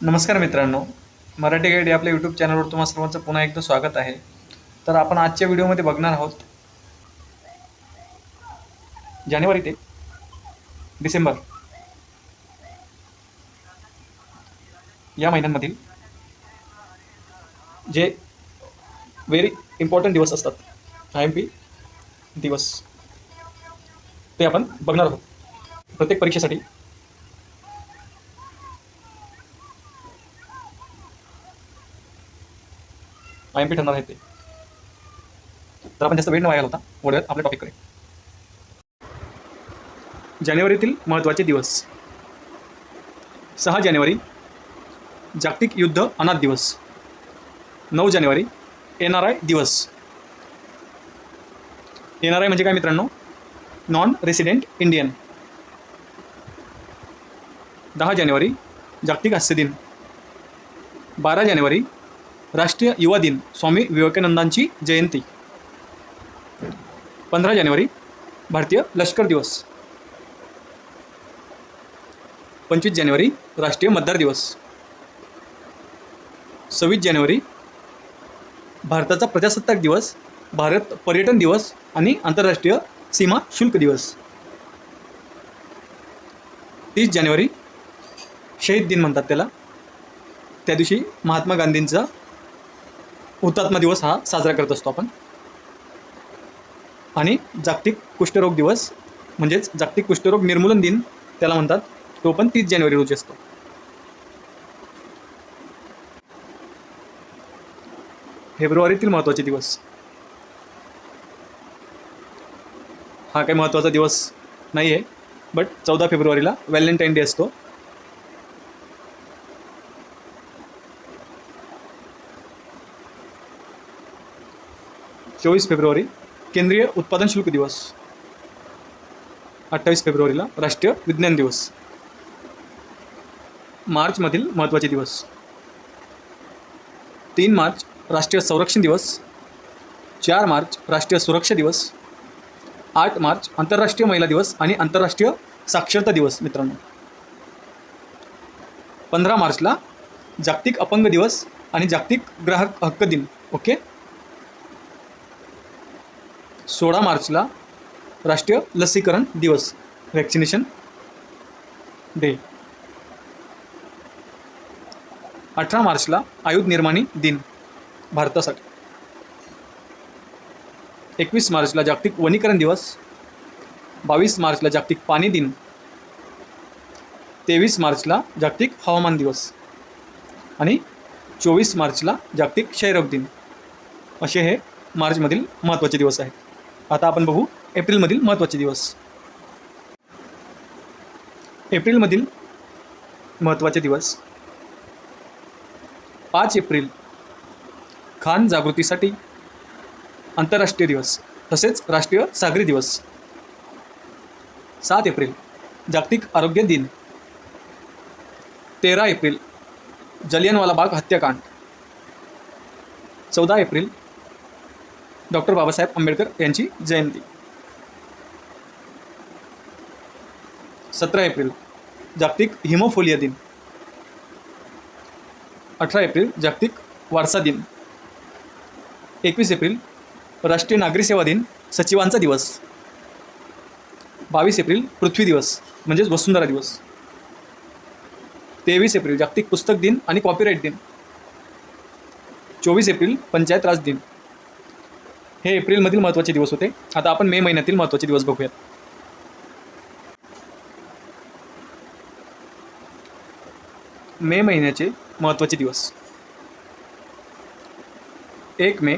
नमस्कार मित्रांनो मराठी गाईड आपल्या यूट्यूब चॅनलवर तुम्हा सर्वांचं पुन्हा एकदा स्वागत आहे. तर आपण आजच्या व्हिडिओमध्ये बघणार आहोत जानेवारी ते डिसेंबर या महिन्यांमधील जे व्हेरी इम्पॉर्टंट दिवस असतात आय एम पी दिवस ते आपण बघणार आहोत. प्रत्येक परीक्षेसाठी आय एम पी ठरणार आहे ते. तर आपण जास्त वेळ न वाया होता वळूयात आपल्या टॉपिककडे जानेवारीतील महत्त्वाचे दिवस. सहा जानेवारी जागतिक युद्ध अनाथ दिवस. नऊ जानेवारी एन आर आय दिवस. एन आर आय म्हणजे काय मित्रांनो? नॉन रेसिडेंट इंडियन दहा जानेवारी जागतिक हास्य दिन. बारा जानेवारी राष्ट्रीय युवा दिन स्वामी विवेकानंदांची जयंती. पंधरा जानेवारी भारतीय लष्कर दिवस. पंचवीस जानेवारी राष्ट्रीय मतदार दिवस. सव्वीस जानेवारी भारताचा प्रजासत्ताक दिवस भारत पर्यटन दिवस आणि आंतरराष्ट्रीय सीमा शुल्क दिवस. तीस जानेवारी शहीद दिन म्हणतात त्याला. त्या दिवशी महात्मा गांधींचा हुतात्मा दिवस हा साजरा करत असतो आपण. आणि जागतिक कुष्ठरोग दिवस म्हणजेच जागतिक कुष्ठरोग निर्मूलन दिन त्याला म्हणतात तो पण तीस जानेवारी रोजी असतो. फेब्रुवारीतील महत्त्वाचे दिवस. हा काही महत्त्वाचा दिवस नाही आहे बट चौदा फेब्रुवारीला व्हॅलेंटाईन डे असतो. चोवीस फेब्रुवारी केंद्रीय उत्पादन शुल्क दिवस. अठ्ठावीस फेब्रुवारीला राष्ट्रीय विज्ञान दिवस. मार्चमधील महत्त्वाचे दिवस. तीन मार्च राष्ट्रीय संरक्षण दिवस. चार मार्च राष्ट्रीय सुरक्षा दिवस. आठ मार्च आंतरराष्ट्रीय महिला दिवस आणि आंतरराष्ट्रीय साक्षरता दिवस मित्रांनो. पंधरा मार्चला जागतिक अपंग दिवस आणि जागतिक ग्राहक हक्क दिन ओके? सोळा मार्चला राष्ट्रीय लसीकरण दिवस वॅक्सिनेशन डे अठरा मार्चला आयुध निर्माणी दिन भारतासाठी. एकवीस मार्चला जागतिक वनीकरण दिवस बावीस मार्चला जागतिक पाणी दिन तेवीस मार्चला जागतिक हवामान दिवस आणि चोवीस मार्चला जागतिक क्षयरोग दिन. असे हे मार्चमधील महत्त्वाचे दिवस आहेत. आता आपण बघू एप्रिलमधील महत्त्वाचे दिवस. एप्रिलमधील महत्त्वाचे दिवस. पाच एप्रिल खान जागृतीसाठी आंतरराष्ट्रीय दिवस तसेच राष्ट्रीय सागरी दिवस. सात एप्रिल जागतिक आरोग्य दिन. तेरा एप्रिल जलियनवाला बाग हत्याकांड. चौदा एप्रिल डॉक्टर बाबासाहेब आंबेडकर यांची जयंती. सतरा एप्रिल जागतिक हिमोफोलिया दिन. अठरा एप्रिल जागतिक वारसा दिन. एकवीस एप्रिल राष्ट्रीय नागरी सेवा दिन सचिवांचा दिवस. बावीस एप्रिल पृथ्वी दिवस म्हणजेच वसुंधरा दिवस. तेवीस एप्रिल जागतिक पुस्तक दिन आणि कॉपीराईट दिन. चोवीस एप्रिल पंचायत राज दिन. हे एप्रिलमधील महत्त्वाचे दिवस होते. आता आपण मे महिन्यातील महत्त्वाचे दिवस बघूयात. मे महिन्याचे महत्त्वाचे दिवस. एक मे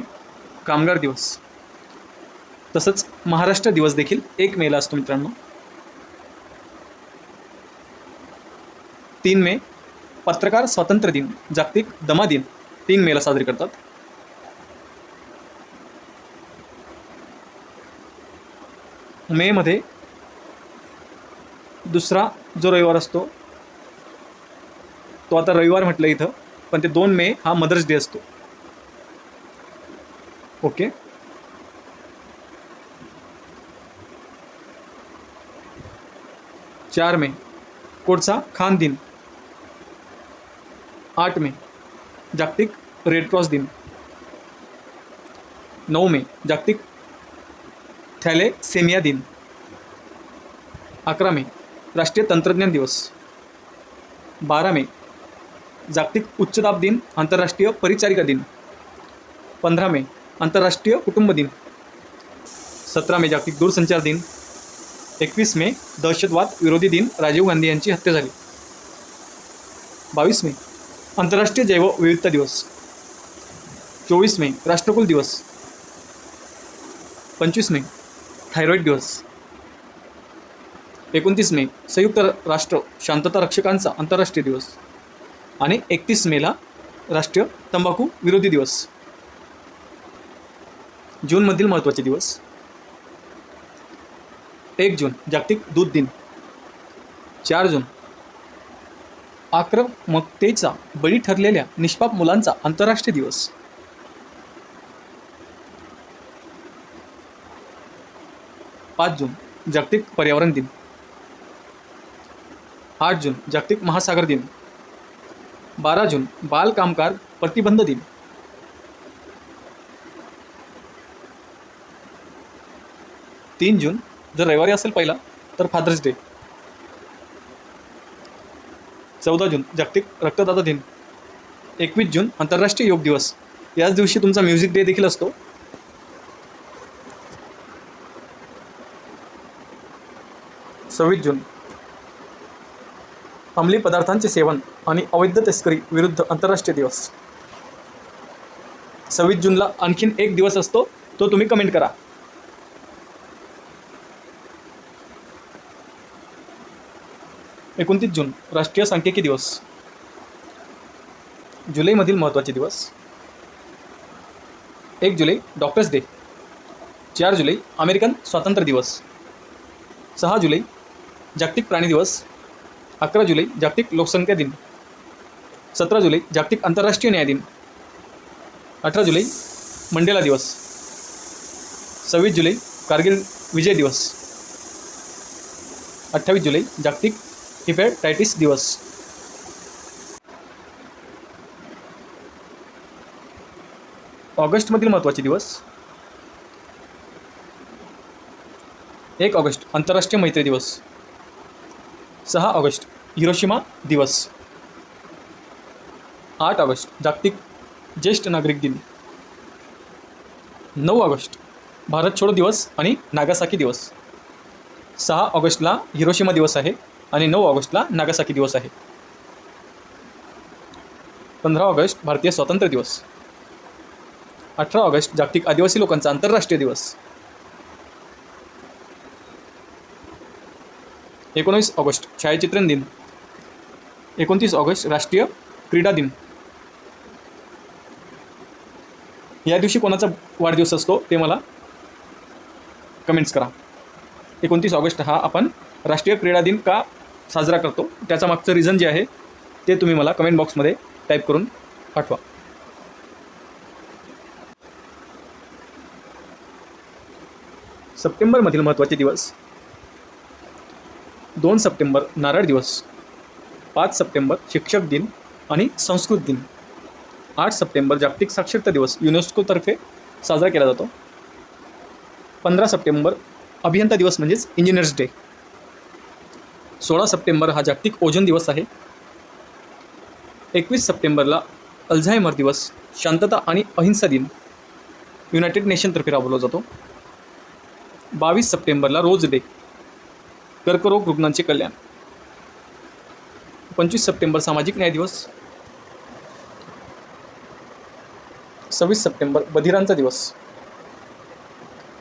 कामगार दिवस. तसंच महाराष्ट्र दिवस देखील एक मेला असतो मित्रांनो. तीन मे पत्रकार स्वातंत्र्य दिन जागतिक दमा दिन तीन मेला साजरे करतात. मेमध्ये दुसरा जो रविवार असतो तो आता रविवार म्हटलं इथं पण ते दोन मे हा मदर्स डे असतो. ओके? चार मे कोडचा खान दिन. आठ मे जागतिक रेड क्रॉस दिन. नऊ मे जागतिक थॅलेसेमिया दिन. अकरा मे राष्ट्रीय तंत्रज्ञान दिवस. बारा मे जागतिक उच्चदाब दिन आंतरराष्ट्रीय परिचारिका दिन. पंधरा मे आंतरराष्ट्रीय कुटुंब दिन. सतरा मे जागतिक दूरसंचार दिन. एकवीस मे दहशतवाद विरोधी दिन राजीव गांधी यांची हत्या झाली. बावीस मे आंतरराष्ट्रीय जैवविविधता दिवस. चोवीस मे राष्ट्रकुल दिवस. पंचवीस मे थायरॉईड दिवस. एकोणतीस मे संयुक्त राष्ट्र शांतता रक्षकांचा आंतरराष्ट्रीय दिवस. आणि एकतीस मेला राष्ट्रीय तंबाखू विरोधी दिवस. जूनमधील महत्त्वाचे दिवस. एक जून जागतिक दूध दिन. चार जून आक्रमकतेचा बळी ठरलेल्या निष्पाप मुलांचा आंतरराष्ट्रीय दिवस. पाच जून जागतिक पर्यावरण दिन. आठ जून जागतिक महासागर दिन. बारा जून बाल कामगार प्रतिबंध दिन. तीन जून जर रविवारी असेल पहिला तर फादर्स डे. चौदा जून जागतिक रक्तदाता दिन. एकवीस जून आंतरराष्ट्रीय योग दिवस. याच दिवशी तुमचा म्युझिक डे देखील असतो. सव्वीस जून. अंमली पदार्थांचे सेवन आणि अवैध तस्करी विरुद्ध आंतरराष्ट्रीय दिवस. सव्वीस जूनला आणखीन एक दिवस असतो तो तुम्ही कमेंट करा. एकोणतीस जून राष्ट्रीय सांख्यिकी दिवस. जुलैमधील महत्त्वाचे दिवस. एक जुलै डॉक्टर्स डे चार जुलै अमेरिकन स्वातंत्र्य दिवस. सहा जुलै जागतिक प्राणी दिवस अकरा जुलै जागतिक लोकसंख्या दिन सतरा जुलै जागतिक आंतरराष्ट्रीय न्याय दिन अठरा जुलै मंडेला दिवस सव्वीस जुलै कारगिल विजय दिवस अठ्ठावीस जुलै जागतिक हिपॅटायटिस दिवस. ऑगस्टमधील महत्त्वाचे दिवस. एक ऑगस्ट आंतरराष्ट्रीय मैत्री दिवस. सहा ऑगस्ट हिरोशिमा दिवस. आठ ऑगस्ट जागतिक ज्येष्ठ नागरिक दिन. नऊ ऑगस्ट भारत छोडो दिवस आणि नागासाकी दिवस. सहा ऑगस्टला हिरोशिमा दिवस आहे आणि नऊ ऑगस्टला नागासाकी दिवस आहे. पंधरा ऑगस्ट भारतीय स्वातंत्र्य दिवस. अठरा ऑगस्ट जागतिक आदिवासी लोकांचा आंतरराष्ट्रीय दिवस. एकोणीस ऑगस्ट छायाचित्रण दिन. एकोणतीस ऑगस्ट राष्ट्रीय क्रीडा दिन. या दिवशी कोणाचा वाढदिवस असतो ते मला कमेंट्स करा. एकोणतीस ऑगस्ट हा आपण राष्ट्रीय क्रीडा दिन का साजरा करतो? त्याचा मागचं रिझन जे आहे ते तुम्ही मला कमेंट बॉक्समध्ये टाईप करून पाठवा. सप्टेंबरमधील महत्त्वाचे दिवस. दोन सप्टेंबर नारळ दिवस पाच सप्टेंबर शिक्षक दिन आणि संस्कृत दिन. आठ सप्टेंबर जागतिक साक्षरता दिवस युनेस्कोतर्फे साजरा केला जातो. पंधरा सप्टेंबर अभियंता दिवस म्हणजेच इंजिनियर्स डे. सोळा सप्टेंबर हा जागतिक ओजन दिवस आहे. एकवीस सप्टेंबरला अल्झायमर दिवस शांतता आणि अहिंसा दिन युनायटेड नेशनतर्फे राबवला जातो. बावीस सप्टेंबरला रोज डे. कर्करोग रुग्णांचे कल्याण. पंचवीस सप्टेंबर सामाजिक न्याय दिवस. सव्वीस सप्टेंबर बधिरांचा दिवस.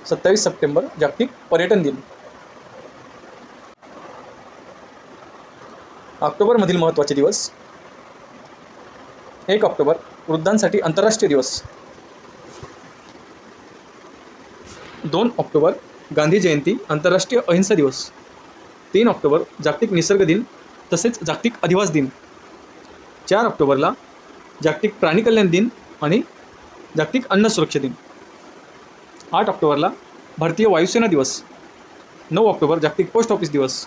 सत्तावीस सप्टेंबर जागतिक पर्यटन दिन. ऑक्टोबरमधील महत्त्वाचे दिवस. एक ऑक्टोबर वृद्धांसाठी आंतरराष्ट्रीय दिवस. दोन ऑक्टोबर गांधी जयंती आंतरराष्ट्रीय अहिंसा दिवस. तीन ऑक्टोबर जागतिक निसर्ग दिन तसेच जागतिक अधिवास दिन. चार ऑक्टोबरला जागतिक प्राणी कल्याण दिन आणि जागतिक अन्न सुरक्षा दिन. आठ ऑक्टोबरला भारतीय वायुसेना दिवस. नऊ ऑक्टोबर जागतिक पोस्ट ऑफिस दिवस.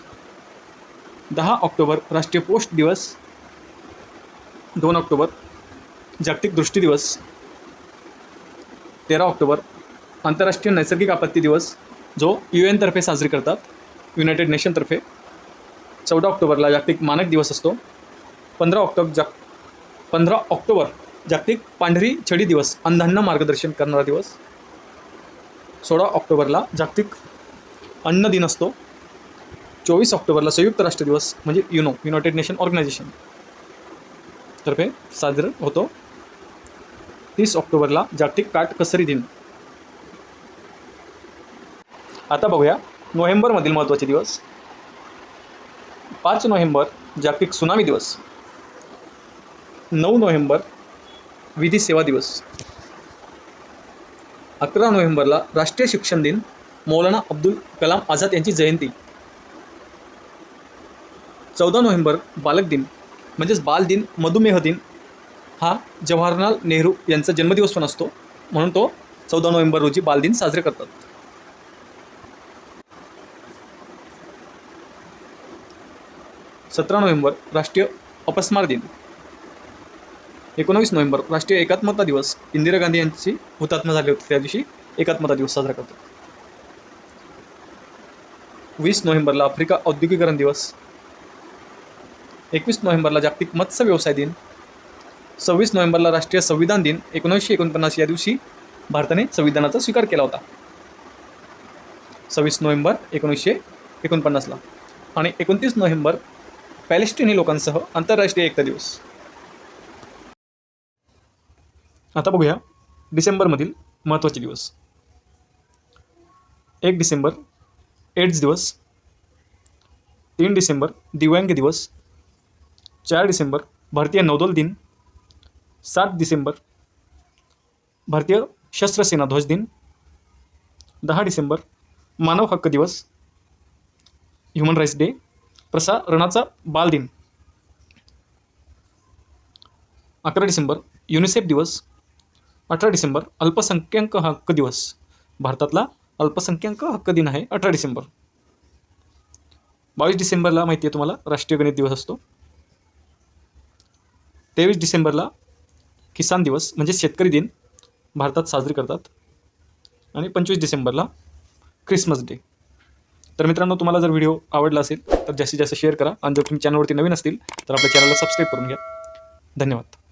दहा ऑक्टोबर राष्ट्रीय पोस्ट दिवस. दोन ऑक्टोबर जागतिक दृष्टी दिवस. तेरा ऑक्टोबर आंतरराष्ट्रीय नैसर्गिक आपत्ती दिवस जो यू एनतर्फे साजरी करतात. युनायटेड नेशनतर्फे चौदा ऑक्टोबरला जागतिक मानक दिवस असतो. पंधरा ऑक्टोबर जाग पंधरा ऑक्टोबर जागतिक पांढरी छडी दिवस अंधांना मार्गदर्शन करणारा दिवस. सोळा ऑक्टोबरला जागतिक अन्न दिन असतो. चोवीस ऑक्टोबरला संयुक्त राष्ट्र दिवस म्हणजे युनो युनायटेड नेशन ऑर्गनायझेशन तर्फे साजरा होतो. तीस ऑक्टोबरला जागतिक काटकसरी दिन. आता बघूया नोव्हेंबरमधील महत्त्वाचे दिवस. पाच नोव्हेंबर जागतिक सुनामी दिवस. नऊ नोव्हेंबर विधी सेवा दिवस. अकरा नोव्हेंबरला राष्ट्रीय शिक्षण दिन मौलाना अब्दुल कलाम आझाद यांची जयंती. चौदा नोव्हेंबर बालक दिन म्हणजेच बाल दिन मधुमेह दिन हा जवाहरलाल नेहरू यांचा जन्मदिवस पण असतो. म्हणून तो चौदा नोव्हेंबर रोजी बालदिन साजरे करतात. सतरा नोव्हेंबर राष्ट्रीय अपस्मार दिन. एकोणावीस नोव्हेंबर राष्ट्रीय एकात्मता दिवस इंदिरा गांधी यांची हुतात्मा झाली होती. त्या दिवशी एकात्मता दिवस साजरा करतो वीस नोव्हेंबरला आफ्रिका औद्योगिकरण दिवस. एकवीस नोव्हेंबरला जागतिक मत्स्य व्यवसाय दिन. सव्वीस नोव्हेंबरला राष्ट्रीय संविधान दिन. एकोणीसशे एकोणपन्नास या दिवशी भारताने संविधानाचा स्वीकार केला होता. सव्वीस नोव्हेंबर एकोणीसशे एकोणपन्नासला आणि एकोणतीस नोव्हेंबर पॅलेस्टिनी लोकांसह आंतरराष्ट्रीय एकता दिवस. आता बघूया डिसेंबरमधील महत्त्वाचे दिवस. एक डिसेंबर एड्स दिवस. तीन डिसेंबर दिव्यांग दिवस. चार डिसेंबर भारतीय नौदल दिन. सात डिसेंबर भारतीय शस्त्रसेना ध्वज दिन. दहा डिसेंबर मानव हक्क दिवस. Human rights day. प्रसारणाचा बाल दिन अकरा डिसेंबर युनिसेफ दिवस. अठरा डिसेंबर अल्पसंख्याक हक्क दिवस. भारतातला अल्पसंख्याक हक्क दिन आहे अठरा डिसेंबर. बावीस डिसेंबरला माहिती आहे तुम्हाला राष्ट्रीय गणित दिवस असतो. तेवीस डिसेंबरला किसान दिवस म्हणजे शेतकरी दिन. भारतात साजरी करतात. आणि पंचवीस डिसेंबरला ख्रिसमस डे. तर मित्रांनो तुम्हाला जर व्हिडिओ आवडला असेल तर जास्तीत जास्त शेअर करा. आणि जर तुम्ही चॅनलवरती नवीन असतील तर आपल्या चॅनलला सबस्क्राईब करून घ्या. धन्यवाद.